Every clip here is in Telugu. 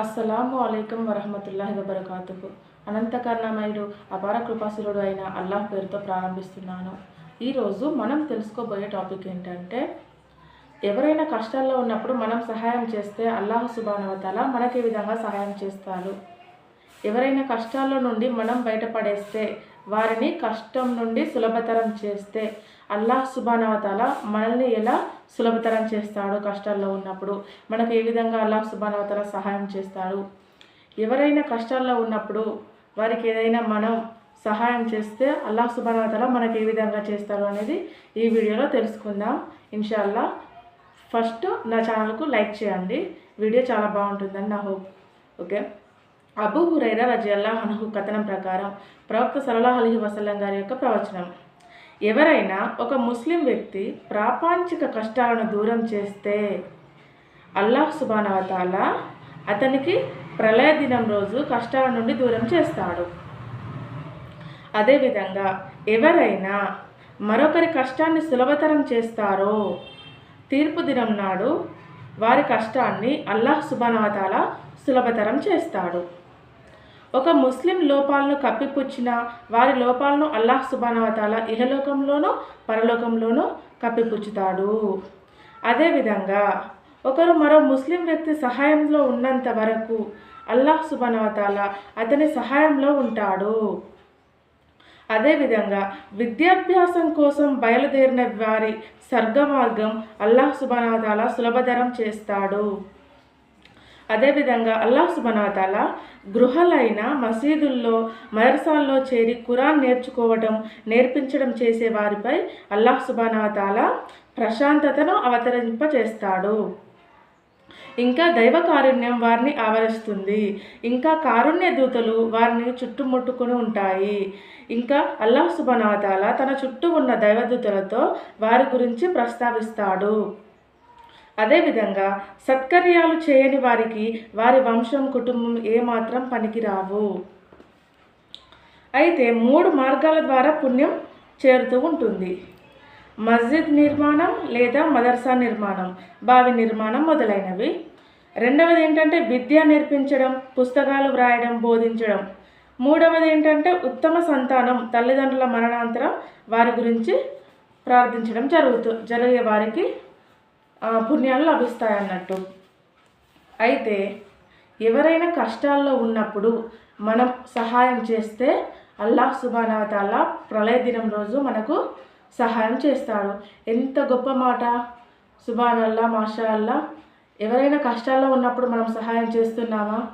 అస్సలాము అలైకం వరహమతుల్లాహి వబర్కాతుకు అనంత అపార కృపాసురుడు అయిన అల్లాహ్ పేరుతో ప్రారంభిస్తున్నాను. ఈరోజు మనం తెలుసుకోబోయే టాపిక్ ఏంటంటే ఎవరైనా కష్టాల్లో ఉన్నప్పుడు మనం సహాయం చేస్తే అల్లాహ్ సుబానవతల మనకి ఏ విధంగా సహాయం చేస్తారు ఎవరైనా కష్టాల్లో నుండి మనం బయటపడేస్తే వారిని కష్టం నుండి సులభతరం చేస్తే అల్లాహ్ సుబానవతాల మనల్ని ఎలా సులభతరం చేస్తాడు కష్టాల్లో ఉన్నప్పుడు? మనకు ఏ విధంగా అల్లాహ్ సుబానవతాల సహాయం చేస్తాడు? ఎవరైనా కష్టాల్లో ఉన్నప్పుడు వారికి ఏదైనా మనం సహాయం చేస్తే అల్లాహ్ సుబానవతాల మనకి ఏ విధంగా చేస్తారు అనేది ఈ వీడియోలో తెలుసుకుందాం. ఇన్షాల్లా ఫస్ట్ నా ఛానల్కు లైక్ చేయండి. వీడియో చాలా బాగుంటుందని నా హోప్. ఓకే? అబూ హురైరా రజల్లా హనుహు కథనం ప్రకారం ప్రవక్త సలహా అలీ వసల్లం గారి యొక్క ప్రవచనం. ఎవరైనా ఒక ముస్లిం వ్యక్తి ప్రాపంచిక కష్టాలను దూరం చేస్తే అల్లాహ్ సుబానవతాల అతనికి ప్రళయ దినం రోజు కష్టాల నుండి దూరం చేస్తాడు. అదేవిధంగా ఎవరైనా మరొకరి కష్టాన్ని సులభతరం చేస్తారో తీర్పు దినం నాడు వారి కష్టాన్ని అల్లాహ్ సుబానవతాల సులభతరం చేస్తాడు. ఒక ముస్లిం లోపాలను కప్పిపుచ్చిన వారి లోపాలను అల్లాహ్ సుబానవతాల ఇహలోకంలోనూ పరలోకంలోనూ కప్పిపుచ్చుతాడు. అదేవిధంగా ఒకరు మరో ముస్లిం వ్యక్తి సహాయంలో ఉన్నంత వరకు అల్లాహ్ సుబానవతాల అతని సహాయంలో ఉంటాడు. అదేవిధంగా విద్యాభ్యాసం కోసం బయలుదేరిన వారి సర్గమార్గం అల్లాహ్ సుబానవతాల సులభతరం చేస్తాడు. అదేవిధంగా అల్లాహ్ సుబనాతాల గృహలైన మసీదుల్లో మదర్సాల్లో చేరి ఖురాన్ నేర్చుకోవడం నేర్పించడం చేసే వారిపై అల్లాహ్ సుబానాతాల ప్రశాంతతను అవతరింపచేస్తాడు. ఇంకా దైవ కారుణ్యం వారిని ఆవరిస్తుంది. ఇంకా కారుణ్య దూతలు వారిని చుట్టుముట్టుకుని ఉంటాయి. ఇంకా అల్లాహ్ సుబనాతాల తన చుట్టూ ఉన్న దైవదూతలతో వారి గురించి ప్రస్తావిస్తాడు. అదేవిధంగా సత్కర్యాలు చేయని వారికి వారి వంశం కుటుంబం ఏమాత్రం పనికిరావు. అయితే మూడు మార్గాల ద్వారా పుణ్యం చేరుతూ ఉంటుంది. మస్జిద్ నిర్మాణం లేదా మదర్సా నిర్మాణం బావి నిర్మాణం మొదలైనవి. రెండవది ఏంటంటే విద్య నేర్పించడం పుస్తకాలు వ్రాయడం బోధించడం. మూడవది ఏంటంటే ఉత్తమ సంతానం తల్లిదండ్రుల మరణాంతరం వారి గురించి ప్రార్థించడం జరుగుతూ జరిగే వారికి పుణ్యాలు లభిస్తాయి అన్నట్టు అయితే ఎవరైనా కష్టాల్లో ఉన్నప్పుడు మనం సహాయం చేస్తే అల్లాహ్ సుబానవతాల ప్రళయ దినం రోజు మనకు సహాయం చేస్తాడు. ఎంత గొప్ప మాట. సుబాన్ అల్లా మాషా అల్లా ఎవరైనా కష్టాల్లో ఉన్నప్పుడు మనం సహాయం చేస్తున్నామా?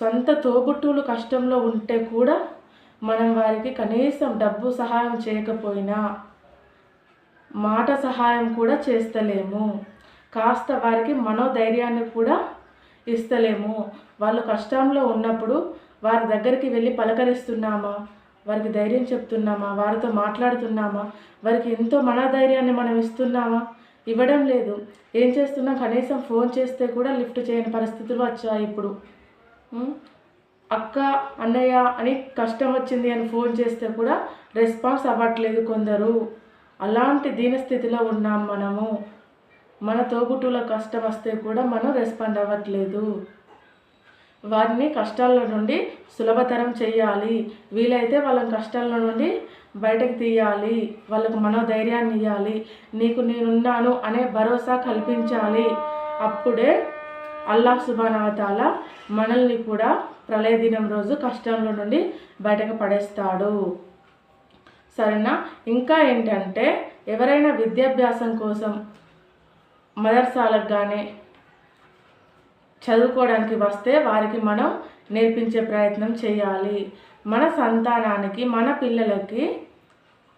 సొంత తోబుట్టువులు కష్టంలో ఉంటే కూడా మనం వారికి కనీసం డబ్బు సహాయం చేయకపోయినా మాట సహాయం కూడా చేస్తలేము. కాస్త వారికి మనోధైర్యాన్ని కూడా ఇస్తలేము. వాళ్ళు కష్టంలో ఉన్నప్పుడు వారి దగ్గరికి వెళ్ళి పలకరిస్తున్నామా? వారికి ధైర్యం చెప్తున్నామా? వారితో మాట్లాడుతున్నామా? వారికి ఎంతో మనోధైర్యాన్ని మనం ఇస్తున్నామా? ఇవ్వడం లేదు. ఏం చేస్తున్నాం? కనీసం ఫోన్ చేస్తే కూడా లిఫ్ట్ చేయని పరిస్థితులు వచ్చాయి ఇప్పుడు. అక్క అన్నయ్య అని కష్టం వచ్చింది అని ఫోన్ చేస్తే కూడా రెస్పాన్స్ అవ్వట్లేదు కొందరు. అలాంటి దీనస్థితిలో ఉన్నాం మనము. మన తోబుట్టుల కష్టం వస్తే కూడా మనం రెస్పాండ్ అవ్వట్లేదు. వారిని కష్టాల నుండి సులభతరం చేయాలి. వీలైతే వాళ్ళని కష్టాల నుండి బయటకు తీయాలి. వాళ్ళకు మనోధైర్యాన్ని ఇవ్వాలి నీకు నేనున్నాను అనే భరోసా కల్పించాలి. అప్పుడే అల్లాహ్ సుబానవతాల మనల్ని కూడా ప్రళయ దినం రోజు కష్టంలో నుండి బయటకు పడేస్తాడు. సరేనా? ఇంకా ఏంటంటే ఎవరైనా విద్యాభ్యాసం కోసం మదర్సాలకు కానీ చదువుకోవడానికి వస్తే వారికి మనం నేర్పించే ప్రయత్నం చేయాలి. మన సంతానానికి మన పిల్లలకి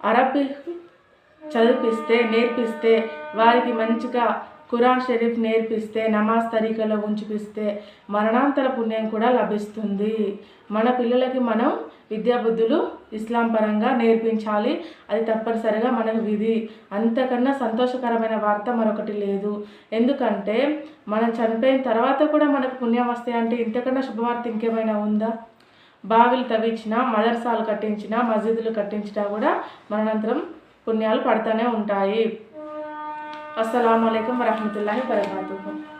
అరబిక్ చదివిస్తే నేర్పిస్తే వారికి మంచిగా ఖురాన్ షరీఫ్ నేర్పిస్తే నమాజ్ తరీకలో ఉంచిపిస్తే మరణాంతర పుణ్యం కూడా లభిస్తుంది. మన పిల్లలకి మనం విద్యాబుద్ధులు ఇస్లాం పరంగా నేర్పించాలి. అది తప్పనిసరిగా మనకు విధి. అంతకన్నా సంతోషకరమైన వార్త మరొకటి లేదు. ఎందుకంటే మనం చనిపోయిన తర్వాత కూడా మనకు పుణ్యం వస్తాయి అంటే ఇంతకన్నా శుభవార్త ఇంకేమైనా ఉందా? బావిలు తవ్వించినా మదర్సాలు కట్టించినా మసీదులు కట్టించినా కూడా మరణాంతరం పుణ్యాలు పడుతూనే ఉంటాయి. असलकम वरहमल वर्का